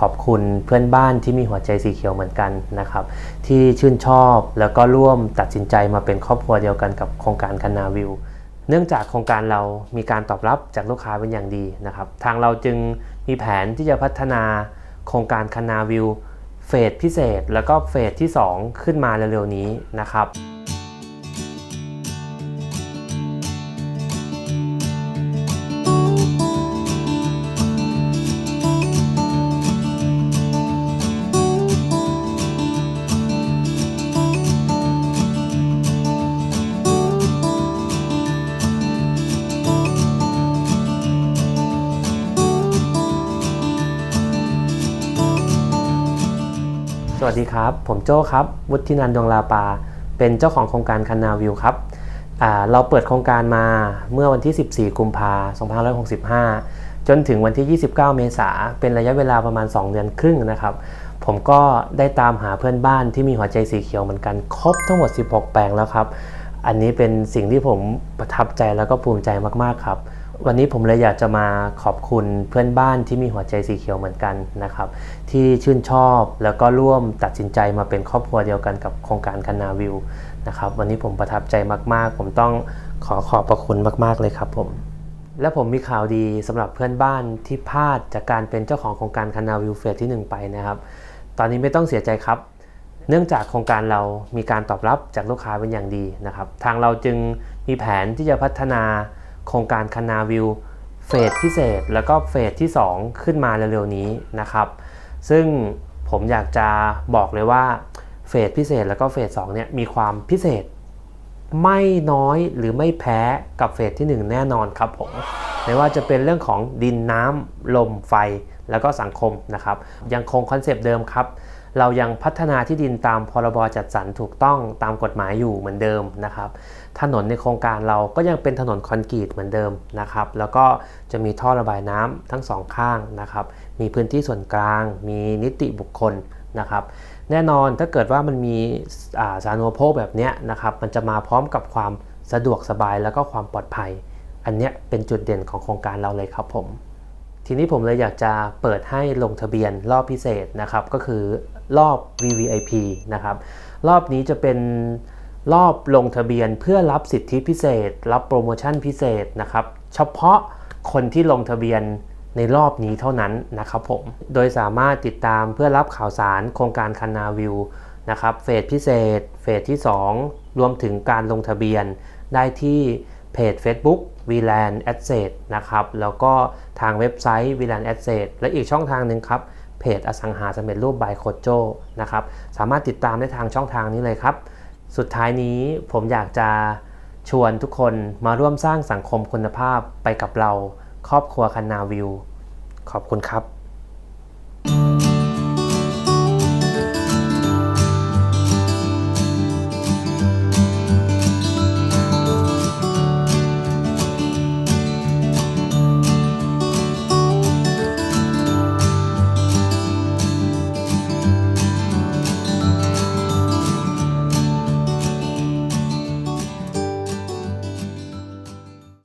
ขอบคุณเพื่อนบ้านที่มีหัวใจสีเขียวเหมือนกันนะครับ ที่ชื่นชอบแล้วก็ร่วมตัดสินใจมาเป็นครอบครัวเดียวกันกับโครงการคันาวิว เนื่องจากโครงการเรามีการตอบรับจากลูกค้าเป็นอย่างดีนะครับ ทางเราจึงมีแผนที่จะพัฒนาโครงการคันนาวิวเฟสพิเศษ แล้วก็เฟสที่ 2 ขึ้นมาเร็วๆนี้นะครับ สวัสดีครับ ผมโจ้ครับ วุฒินันท์ดวงลาปา เป็นเจ้าของโครงการคันนาวิวครับ เราเปิดโครงการมาเมื่อวันที่ 14 กุมภาพันธ์2565 จนถึงวันที่ 29 เมษาเป็นระยะเวลาประมาณ 2 เดือนครึ่งนะครับ ผมก็ได้ตามหาเพื่อนบ้านที่มีหัวใจสีเขียวเหมือนกัน ครบทั้งหมด 16 แปลงแล้วครับ อันนี้เป็นสิ่งที่ผมประทับใจแล้วก็ภูมิใจมากๆครับ วันนี้ผมเลยอยากจะมาขอบคุณเพื่อนบ้านที่มีหัวใจสีเขียวเหมือนกันนะครับ ที่ชื่นชอบแล้วก็ร่วมตัดสินใจมาเป็นครอบครัวเดียวกันกับโครงการคันาวิวนะครับวันนี้ผมประทับใจมากๆ ผมต้องขอขอบพระคุณมาก ๆ เลยครับผม และผมมีข่าวดีสำหรับเพื่อนบ้านที่พลาดจากการเป็นเจ้าของโครงการคันนาวิวเฟสที่ 1 ไปนะครับ ตอนนี้ไม่ต้องเสียใจครับ เนื่องจากโครงการเรามีการตอบรับจากลูกค้าเป็นอย่างดีนะครับ ทางเราจึงมีแผนที่จะพัฒนา โครงการคันนาวิวเฟสพิเศษ แล้วก็เฟสที่ 2 ขึ้นมาเร็วๆนี้นะครับ ซึ่งผมอยากจะบอกเลยว่าเฟสพิเศษแล้วก็เฟส2เนี่ยมีความพิเศษไม่น้อยหรือไม่แพ้กับเฟสที่ 1 แน่นอนครับผมไม่ว่าจะเป็นเรื่องของดินน้ำลมไฟแล้วก็สังคมนะครับ ยังคงคอนเซปต์เดิมครับ เรายังพัฒนาที่ดินตามพรบจัดสรรถูกต้องตามกฎหมายอยู่เหมือนเดิมนะครับ ถนนในโครงการเราก็ยังเป็นถนนคอนกรีตเหมือนเดิมนะครับ แล้วก็จะมีท่อระบายน้ำทั้งสองข้างนะครับ มีพื้นที่ส่วนกลาง มีนิติบุคคลนะครับ แน่นอนถ้าเกิดว่ามันมีาสาธารณูปโภคแบบนี้นะครับ มันจะมาพร้อมกับความสะดวกสบายแล้วก็ความปลอดภัย อันนี้เป็นจุดเด่นของโครงการเราเลยครับผม ทีนี้ผมเลยอยากจะเปิดให้ลงทะเบียนรอบพิเศษนะครับ ก็คือรอบ VVIP นะครับ รอบนี้จะเป็นรอบลงทะเบียนเพื่อรับสิทธิพิเศษ รับโปรโมชั่นพิเศษนะครับ เฉพาะคนที่ลงทะเบียนในรอบนี้เท่านั้นนะครับผม โดยสามารถติดตามเพื่อรับข่าวสารโครงการคันนาวิวนะครับ เฟสพิเศษ เฟสที่ 2 รวมถึงการลงทะเบียนได้ที่ เพจ Facebook v l a n Asset นะครับ แล้วก็ทางเว็บไซต์ v l a n Asset และอีกช่องทางหนึ่งครับ เพจอสังหาสำเร็จรูปบายโคโจนะครับ สามารถติดตามได้ทางช่องทางนี้เลยครับ สุดท้ายนี้ผมอยากจะชวนทุกคนมาร่วมสร้างสังคมคุณภาพไปกับเรา ครอบครัวคันนาวิว ขอบคุณครับ